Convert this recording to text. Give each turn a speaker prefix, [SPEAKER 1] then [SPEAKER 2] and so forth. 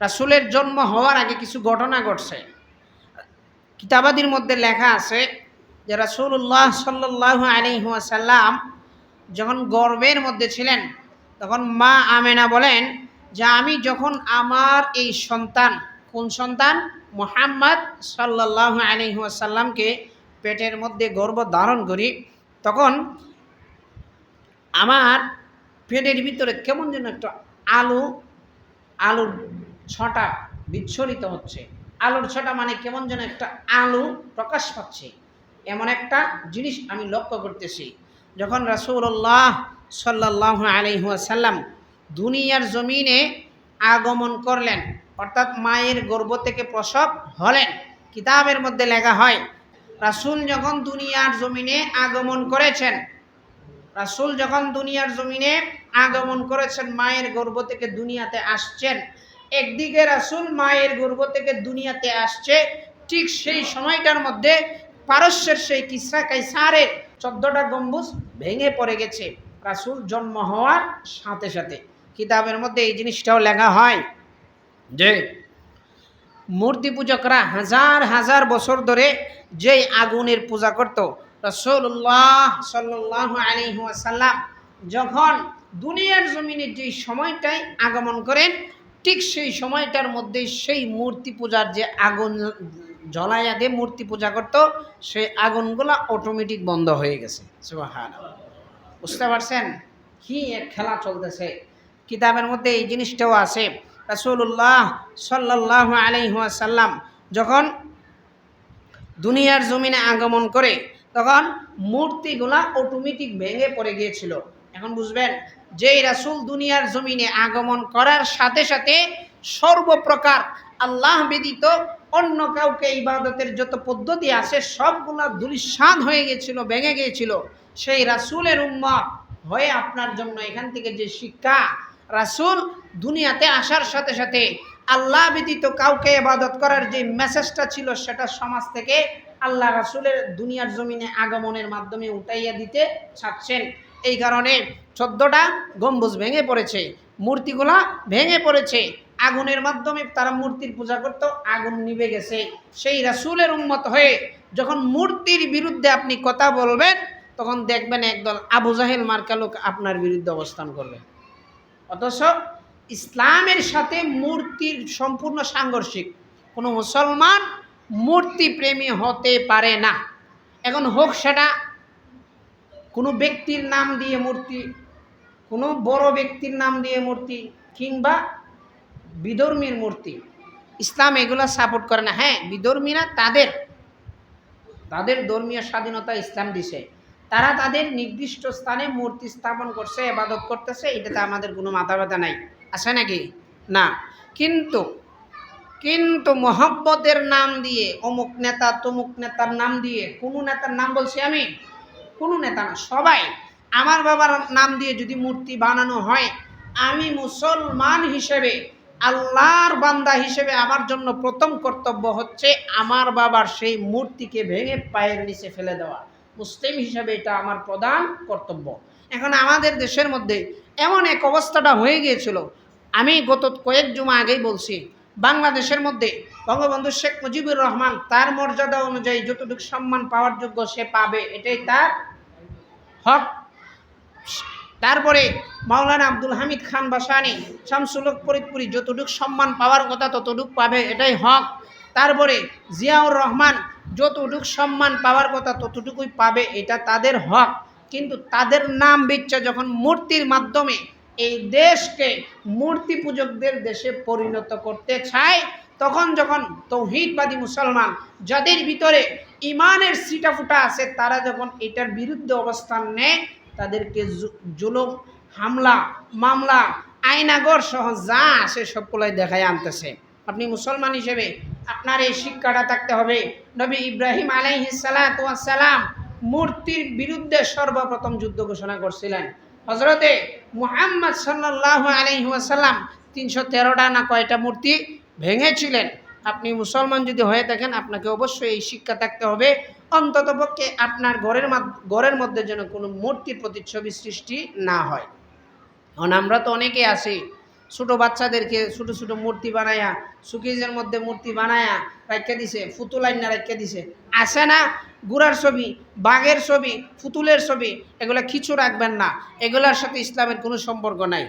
[SPEAKER 1] রাসুলের জন্ম হওয়ার আগে কিছু ঘটনা ঘটছে। কিতাবাদির মধ্যে লেখা আছে যে রাসুল্লাহ সাল্লাহ আলিহাসাল্লাম যখন গর্বের মধ্যে ছিলেন, তখন মা আমেনা বলেন যে আমি যখন আমার এই সন্তান, কোন সন্তান? মোহাম্মদ সাল্লাহ আলিহাসাল্লামকে পেটের মধ্যে গর্ব ধারণ করি, তখন আমার পেটের ভিতরে কেমন যেন একটা আলু, আলুর ছটা বিচ্ছরিত হচ্ছে। আলোর ছটা মানে কেমন যেন একটা আলো প্রকাশ পাচ্ছে। এমন একটা জিনিস আমি লক্ষ্য করতেছি। যখন রাসুল্লাহ সাল্লাহ আলহাসাল্লাম দুনিয়ার জমিনে আগমন করলেন, অর্থাৎ মায়ের গর্ব থেকে প্রসব হলেন, কিতাবের মধ্যে লেখা হয়, রাসুল যখন দুনিয়ার জমিনে আগমন করেছেন, রাসুল যখন দুনিয়ার জমিনে আগমন করেছেন, মায়ের গর্ব থেকে দুনিয়াতে আসছেন একদিকে রাসুল মায়ের গর্ভ থেকে দুনিয়াতে আসছে, ঠিক সেই সময়টার মধ্যে পারস্যের সেই কিসরা কাইসারের চোদ্দটা গম্বুজ ভেঙে পড়ে গেছে। রাসুল জন্ম হওয়ার সাথে সাথে। কিতাবের মধ্যে এই জিনিসটাও লেখা হয় যে, মূর্তি পূজকরা হাজার হাজার বছর ধরে যেই আগুনের পূজা করত। রসুল্লাহ সাল্লাহ আলিহাসাল্লাম যখন দুনিয়ার জমিনে যেই সময়টায় আগমন করেন ঠিক সেই সময়টার মধ্যে সেই মূর্তি পূজার যে আগুন জ্বলাইয়া দিয়ে মূর্তি পূজা করত, সেই আগুনগুলা অটোমেটিক বন্ধ হয়ে গেছে। বুঝতে পারছেন? কি এক খেলা চলতেছে। কিতাবের মধ্যে এই জিনিসটাও আছে। রাসূলুল্লাহ সাল্লাহ আলাইহাসাল্লাম যখন দুনিয়ার জমিনে আগমন করে, তখন মূর্তিগুলা অটোমেটিক ভেঙে পড়ে গিয়েছিল। এখন বুঝবেন যেই রাসূল দুনিয়ার জমিনে আগমন করার সাথে সাথে সর্বপ্রকার আল্লাহ ব্যতীত অন্য কাউকে ইবাদতের যত পদ্ধতি আছে সবগুলা দুলিশান হয়ে গেছিল, ভেঙে গিয়েছিল সেই রাসূলের উম্মত হয়ে আপনার জন্য এখান থেকে যে শিক্ষা রাসূল দুনিয়াতে আসার সাথে সাথে আল্লাহ ব্যতীত কাউকে ইবাদত করার যে মেসেজটা ছিল সেটা সমাজ থেকে আল্লাহ রাসূলের দুনিয়ার জমিনে আগমনের মাধ্যমে উঠাইয়া দিতে চাচ্ছেন। এই কারণে চোদ্দটা গম্বুজ ভেঙে পড়েছে, মূর্তিগুলা ভেঙে পড়েছে। আগুনের মাধ্যমে তারা মূর্তির পূজা করত, আগুন নিভে গেছে। সেই রাসূলের উন্মত হয়ে যখন মূর্তির বিরুদ্ধে আপনি কথা বলবেন, তখন দেখবেন একদল আবু জাহেল মার্কা লোক আপনার বিরুদ্ধে অবস্থান করবে। অথচ ইসলামের সাথে মূর্তির সম্পূর্ণ সাংঘর্ষিক। কোনো মুসলমান মূর্তি প্রেমী হতে পারে না। এখন হোক সেটা, কোনো ব্যক্তির নাম দিয়ে মূর্তি কোনো বড় ব্যক্তির নাম দিয়ে মূর্তি কিংবা বিধর্মীর মূর্তি, ইসলাম এগুলো সাপোর্ট করে না। হ্যাঁ বিধর্মীরা তাদের তাদের ধর্মীয় স্বাধীনতা ইসলাম দিছে। তারা তাদের নির্দিষ্ট স্থানে মূর্তি স্থাপন করছে এবাদত করতেছে, এটাতে আমাদের কোনো মাথা ব্যথা নাই। আছে নাকি? না। কিন্তু কিন্তু মোহাব্বতের নাম দিয়ে, অমুক নেতা, তমুক নেতার নাম দিয়ে, কোনো নেতার নাম বলছি আমি? কোনো নেতা না, সবাই আমার বাবার নাম দিয়ে যদি মূর্তি বানানো হয়, আমি মুসলমান হিসেবে, আল্লাহর বান্দা হিসেবে আমার জন্য প্রথম কর্তব্য হচ্ছে আমার বাবার সেই মূর্তিকে ভেঙে পায়ের নিচে ফেলে দেওয়া। মুসলিম হিসেবে এটা আমার প্রধান কর্তব্য। এখন আমাদের দেশের মধ্যে এমন এক অবস্থাটা হয়ে গিয়েছিল। আমি গত কয়েক জমা আগেই বলছি, বাংলাদেশের মধ্যে বঙ্গবন্ধু শেখ মুজিবুর রহমান তার মর্যাদা অনুযায়ী যতটুকু সম্মান পাওয়ার যোগ্য সে পাবে, এটাই তার হক। তারপরে মাওলানা আব্দুল হামিদ খান বাসানি, শামসুলক ফরিদপুরি যতটুক সম্মান পাওয়ার কথা ততটুক পাবে, এটাই হক। তারপরে জিয়াউর রহমান যতটুক সম্মান পাওয়ার কথা ততটুকুই পাবে, এটা তাদের হক। কিন্তু তাদের নাম বিচ্ছে যখন মূর্তির মাধ্যমে এই দেশকে মূর্তি পূজকদের দেশে পরিণত করতে চায়, তখন যখন তৌহিদবাদী মুসলমান যাদের ভিতরে ইমানের সিটাফুটা আছে, তারা যখন এটার বিরুদ্ধে অবস্থান নেয় তাদেরকে জুলুম, হামলা, মামলা, আইনাগর সহ যা আসে সবগুলোই দেখায় আনতেছে। আপনি মুসলমান হিসেবে আপনার এই শিক্ষাটা থাকতে হবে। নবী ইব্রাহিম আলাইহিসালাম মূর্তির বিরুদ্ধে সর্বপ্রথম যুদ্ধ ঘোষণা করছিলেন। হজরতে মুহাম্মদ সাল্লাহ আলহিহাসাল্লাম তিনশো তেরোটা না কয়টা মূর্তি ভেঙেছিলেন। আপনি মুসলমান যদি হয়ে থাকেন, আপনাকে অবশ্যই এই শিক্ষা থাকতে হবে। অন্ততপক্ষে আপনার ঘরের ঘরের মধ্যে যেন কোনো মূর্তির প্রতিচ্ছবি সৃষ্টি না হয়। কারণ আমরা তো অনেকে আছি, ছোট বাচ্চাদেরকে ছোট ছোট মূর্তি বানায়া, সুকেজের মধ্যে মূর্তি বানায়া রাখতে দিছে ফুতুলাইন না রাখতে দিছে। আসে না গুড়ার ছবি, বাঘের ছবি, ফুতুলের ছবি, এগুলা কিছু রাখবেন না। এগুলার সাথে ইসলামের কোনো সম্পর্ক নাই।